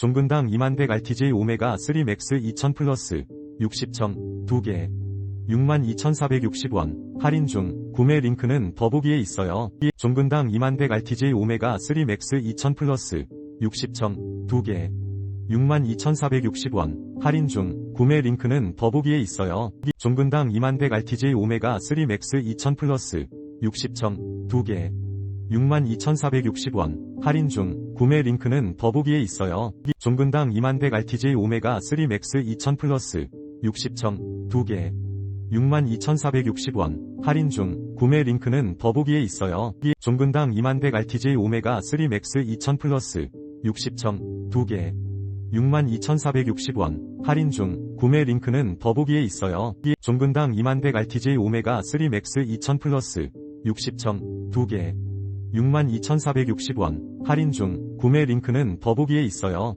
종근당 2100 RTJ 오메가 3 맥스 2000 플러스 60청 2개. 62,460원. 할인 중. 구매 링크는 더보기에 있어요. 종근당 2100 RTJ 오메가 3 맥스 2000 플러스 60청 2개. 62,460원. 할인 중. 구매 링크는 더보기에 있어요. 종근당 2100 RTJ 오메가 3 맥스 2000 플러스 60청 2개 62,460원 할인 중 구매 링크는 더보기에 있어요. 종근당 2100 RTJ 오메가 3 맥스 2000 플러스 60청 2개 62,460원 할인 중 구매 링크는 더보기에 있어요. 종근당 2100 RTJ 오메가 3 맥스 2000 플러스 60청 2개 62,460원 할인 중 구매 링크는 더보기에 있어요. 종근당 2100 RTJ 오메가 3 맥스 2000 플러스 60청 2개 62,460원 할인 중 구매 링크는 더보기에 있어요.